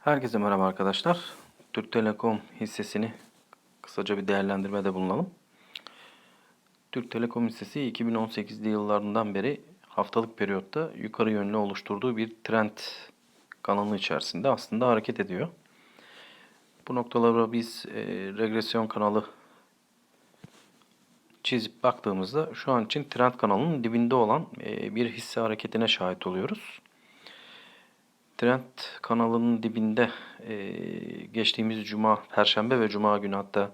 Herkese merhaba arkadaşlar. Türk Telekom hissesini kısaca bir değerlendirmede bulunalım. Türk Telekom hissesi 2018'li yıllarından beri haftalık periyotta yukarı yönlü oluşturduğu bir trend kanalı içerisinde aslında hareket ediyor. Bu noktalara biz e, regresyon kanalı çizip baktığımızda şu an için trend kanalının dibinde olan e, bir hisse hareketine şahit oluyoruz. Trend kanalının dibinde e, geçtiğimiz cuma, perşembe ve cuma günü hatta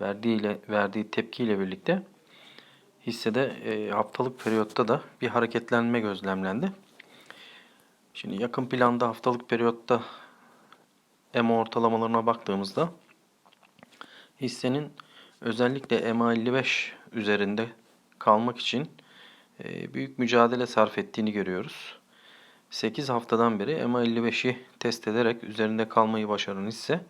verdiği, ile, verdiği tepkiyle birlikte hissede e, haftalık periyotta da bir hareketlenme gözlemlendi. Şimdi yakın planda haftalık periyotta EMA ortalamalarına baktığımızda hissenin özellikle EMA 55 üzerinde kalmak için e, büyük mücadele sarf ettiğini görüyoruz. 8 haftadan beri EMA 55'i test ederek üzerinde kalmayı başaran hisse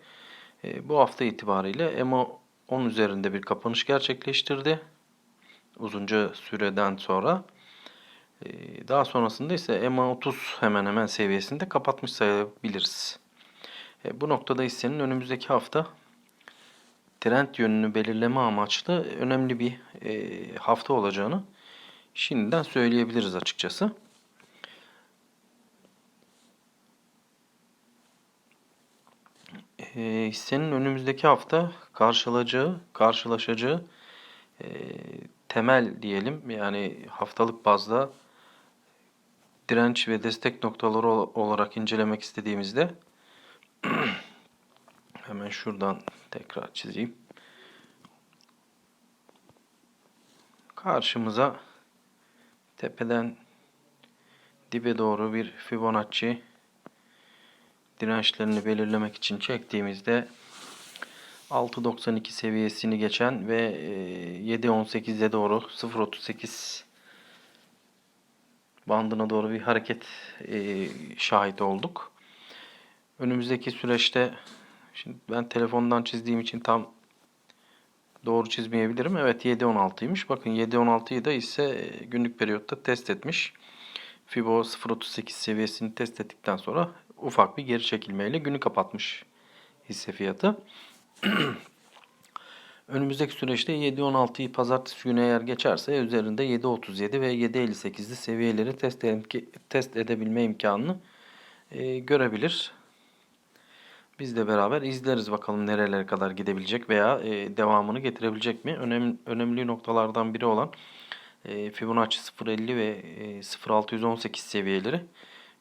e, bu hafta itibariyle EMA 10 üzerinde bir kapanış gerçekleştirdi. Uzunca süreden sonra. E, daha sonrasında ise EMA 30 hemen hemen seviyesinde kapatmış sayabiliriz. E, bu noktada hissenin önümüzdeki hafta trend yönünü belirleme amaçlı önemli bir hafta olacağını şimdiden söyleyebiliriz açıkçası. e, hissenin önümüzdeki hafta karşılayacağı, karşılaşacağı e, temel diyelim yani haftalık bazda direnç ve destek noktaları olarak incelemek istediğimizde hemen şuradan tekrar çizeyim. Karşımıza tepeden dibe doğru bir Fibonacci dirençlerini belirlemek için çektiğimizde 6.92 seviyesini geçen ve 7.18'e doğru 0.38 bandına doğru bir hareket e, şahit olduk. Önümüzdeki süreçte şimdi ben telefondan çizdiğim için tam doğru çizmeyebilirim. Evet 7.16'ymış. Bakın 7.16'yı da ise günlük periyotta test etmiş. Fibo 0.38 seviyesini test ettikten sonra ufak bir geri çekilmeyle günü kapatmış hisse fiyatı. Önümüzdeki süreçte 7.16'yı pazartesi günü eğer geçerse üzerinde 7.37 ve 7.58'li seviyeleri test, test edebilme imkanını e, görebilir. Biz de beraber izleriz bakalım nerelere kadar gidebilecek veya e, devamını getirebilecek mi? Önem, önemli noktalardan biri olan e, Fibonacci 0.50 ve e, 0.618 seviyeleri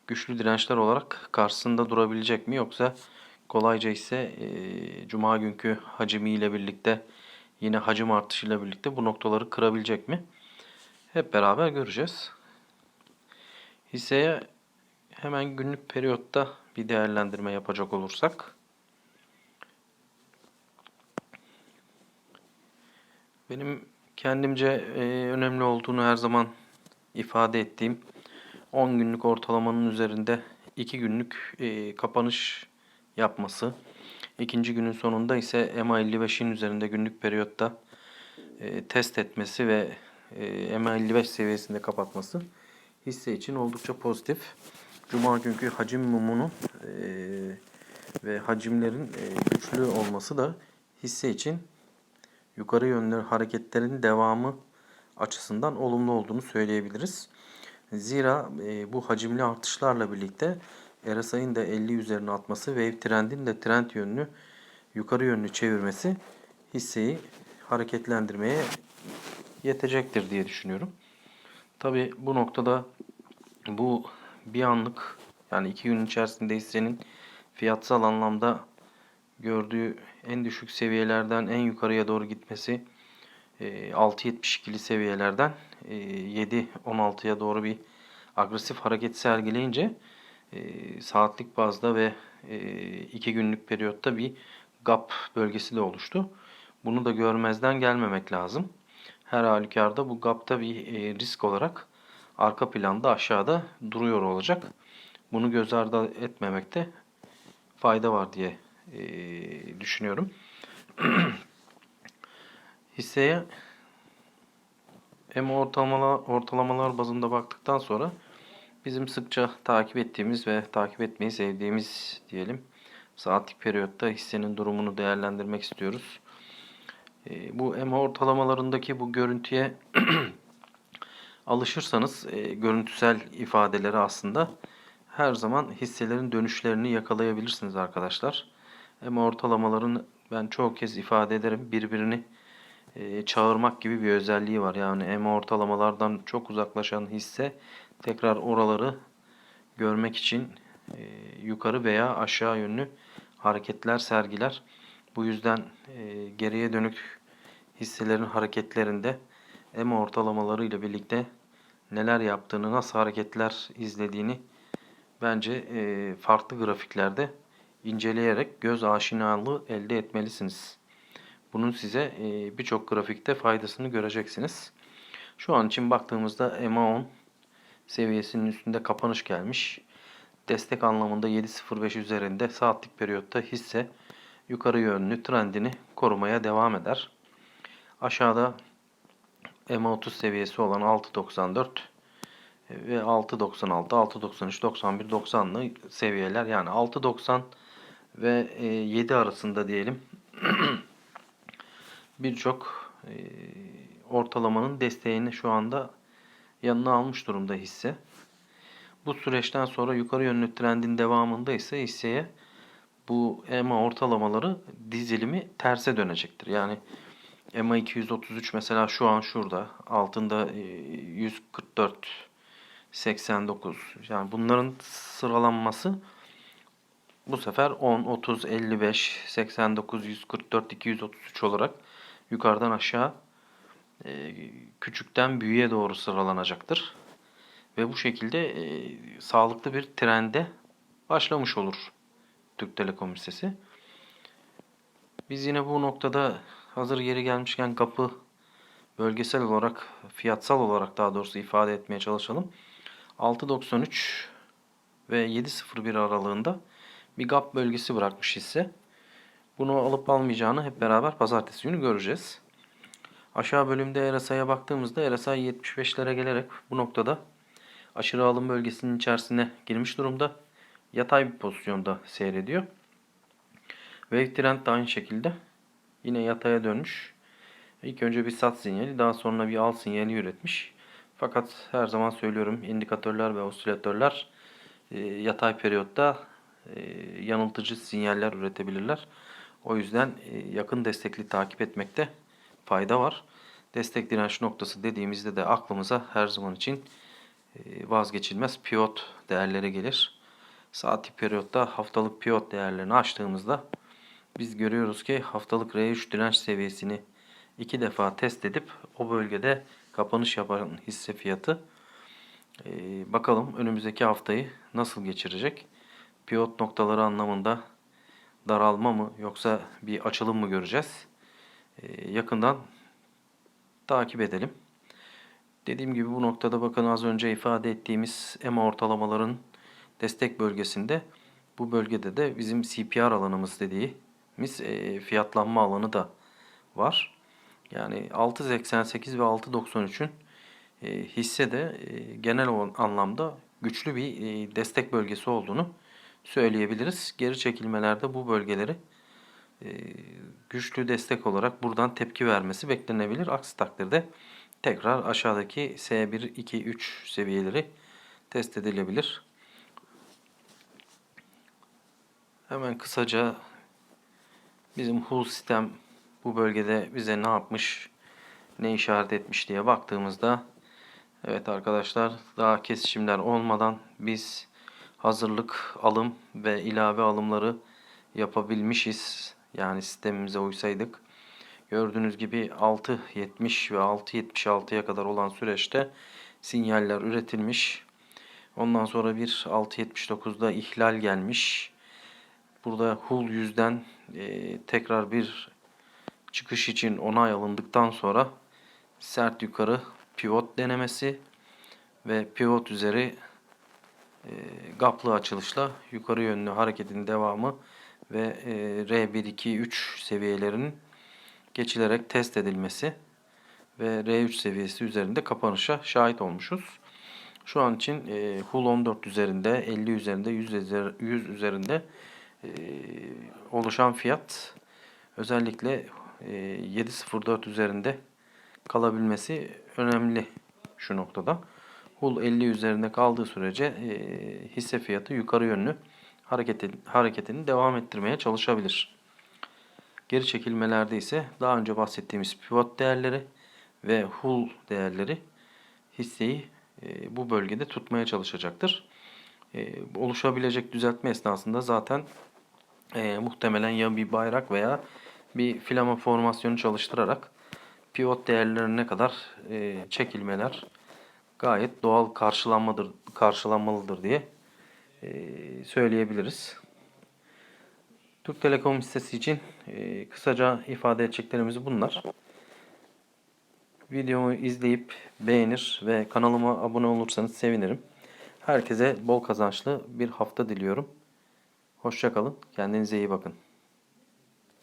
güçlü dirençler olarak karşısında durabilecek mi yoksa kolayca ise e, cuma günkü hacimiyle birlikte yine hacim artışıyla birlikte bu noktaları kırabilecek mi? Hep beraber göreceğiz. Hisseye hemen günlük periyotta bir değerlendirme yapacak olursak benim kendimce e, önemli olduğunu her zaman ifade ettiğim 10 günlük ortalamanın üzerinde 2 günlük e, kapanış yapması. İkinci günün sonunda ise EMA 55'in üzerinde günlük periyotta e, test etmesi ve e, EMA 55 seviyesinde kapatması hisse için oldukça pozitif. Cuma günkü hacim mumunu e, ve hacimlerin e, güçlü olması da hisse için yukarı yönlü hareketlerin devamı açısından olumlu olduğunu söyleyebiliriz. Zira e, bu hacimli artışlarla birlikte RSI'nin de 50 üzerine atması ve trendin de trend yönünü yukarı yönlü çevirmesi hisseyi hareketlendirmeye yetecektir diye düşünüyorum. Tabi bu noktada bu bir anlık yani iki gün içerisinde hissenin fiyatsal anlamda gördüğü en düşük seviyelerden en yukarıya doğru gitmesi 6.72'li e, seviyelerden 7.16'ya e, doğru bir agresif hareket sergileyince e, saatlik bazda ve 2 günlük periyotta bir gap bölgesi de oluştu. Bunu da görmezden gelmemek lazım. Her halükarda bu gapta bir risk olarak arka planda aşağıda duruyor olacak. Bunu göz ardı etmemekte fayda var diye düşünüyorum. Hisseye hem ortalamalar, ortalamalar bazında baktıktan sonra bizim sıkça takip ettiğimiz ve takip etmeyi sevdiğimiz diyelim saatlik periyotta hissenin durumunu değerlendirmek istiyoruz. E, bu EMA ortalamalarındaki bu görüntüye alışırsanız e, görüntüsel ifadeleri aslında her zaman hisselerin dönüşlerini yakalayabilirsiniz arkadaşlar. EMA ortalamaların ben çoğu kez ifade ederim birbirini e, çağırmak gibi bir özelliği var. Yani EMA ortalamalardan çok uzaklaşan hisse tekrar oraları görmek için e, yukarı veya aşağı yönlü hareketler sergiler. Bu yüzden e, geriye dönük hisselerin hareketlerinde EMA ortalamaları ile birlikte neler yaptığını, nasıl hareketler izlediğini bence e, farklı grafiklerde inceleyerek göz aşinalığı elde etmelisiniz. Bunun size e, birçok grafikte faydasını göreceksiniz. Şu an için baktığımızda EMA 10 seviyesinin üstünde kapanış gelmiş. Destek anlamında 7.05 üzerinde saatlik periyotta hisse yukarı yönlü trendini korumaya devam eder. Aşağıda EMA 30 seviyesi olan 6.94 ve 6.96, 6.93, 91, 90'lı seviyeler yani 6.90 ve 7 arasında diyelim birçok e, ortalamanın desteğini şu anda yanına almış durumda hisse. Bu süreçten sonra yukarı yönlü trendin devamında ise hisseye bu EMA ortalamaları dizilimi terse dönecektir. Yani EMA 233 mesela şu an şurada. Altında e, 144 89. Yani bunların sıralanması bu sefer 10, 30, 55, 89, 144, 233 olarak yukarıdan aşağı e, küçükten büyüğe doğru sıralanacaktır. Ve bu şekilde e, sağlıklı bir trende başlamış olur Türk Telekom hissesi. Biz yine bu noktada hazır yeri gelmişken kapı bölgesel olarak, fiyatsal olarak daha doğrusu ifade etmeye çalışalım. 6.93 ve 7.01 aralığında bir gap bölgesi bırakmış hisse. Bunu alıp almayacağını hep beraber pazartesi günü göreceğiz. Aşağı bölümde RSI'ye baktığımızda RSI 75'lere gelerek bu noktada aşırı alım bölgesinin içerisine girmiş durumda. Yatay bir pozisyonda seyrediyor. Wave trend de aynı şekilde yine yataya dönmüş. İlk önce bir sat sinyali daha sonra bir al sinyali üretmiş. Fakat her zaman söylüyorum indikatörler ve osilatörler e, yatay periyotta e, yanıltıcı sinyaller üretebilirler. O yüzden e, yakın destekli takip etmekte fayda var. Destek direnç noktası dediğimizde de aklımıza her zaman için e, vazgeçilmez pivot değerleri gelir. Saatlik periyotta haftalık pivot değerlerini açtığımızda biz görüyoruz ki haftalık R3 direnç seviyesini iki defa test edip o bölgede kapanış yapan hisse fiyatı ee, bakalım önümüzdeki haftayı nasıl geçirecek? Pivot noktaları anlamında daralma mı yoksa bir açılım mı göreceğiz? Ee, yakından takip edelim. Dediğim gibi bu noktada bakın az önce ifade ettiğimiz EMA ortalamaların destek bölgesinde bu bölgede de bizim CPR alanımız dediğimiz e, fiyatlanma alanı da var. Yani 6.88 ve 6.93'ün e, hisse de e, genel anlamda güçlü bir e, destek bölgesi olduğunu söyleyebiliriz. Geri çekilmelerde bu bölgeleri e, güçlü destek olarak buradan tepki vermesi beklenebilir. Aksi takdirde tekrar aşağıdaki S1, 2, 3 seviyeleri test edilebilir. Hemen kısaca bizim hull sistem bu bölgede bize ne yapmış, ne işaret etmiş diye baktığımızda evet arkadaşlar daha kesişimler olmadan biz hazırlık alım ve ilave alımları yapabilmişiz. Yani sistemimize uysaydık. Gördüğünüz gibi 6.70 ve 6.76'ya kadar olan süreçte sinyaller üretilmiş. Ondan sonra bir 6.79'da ihlal gelmiş. Burada hull yüzden e, tekrar bir çıkış için onay alındıktan sonra sert yukarı pivot denemesi ve pivot üzeri e, gaplı açılışla yukarı yönlü hareketin devamı ve e, R1, 2, 3 seviyelerinin geçilerek test edilmesi ve R3 seviyesi üzerinde kapanışa şahit olmuşuz. Şu an için e, HUL 14 üzerinde, 50 üzerinde, 100, 100 üzerinde e, oluşan fiyat özellikle e, 7.04 üzerinde kalabilmesi önemli şu noktada. Hull 50 üzerinde kaldığı sürece e, hisse fiyatı yukarı yönlü hareketi, hareketini devam ettirmeye çalışabilir. Geri çekilmelerde ise daha önce bahsettiğimiz pivot değerleri ve hull değerleri hisseyi e, bu bölgede tutmaya çalışacaktır. E, oluşabilecek düzeltme esnasında zaten muhtemelen ya bir bayrak veya bir filama formasyonu çalıştırarak pivot değerlerine kadar e, çekilmeler gayet doğal karşılanmadır, karşılanmalıdır diye e, söyleyebiliriz. Türk Telekom hissesi için e, kısaca ifade edeceklerimiz bunlar. Videomu izleyip beğenir ve kanalıma abone olursanız sevinirim. Herkese bol kazançlı bir hafta diliyorum. Hoşçakalın. Kendinize iyi bakın.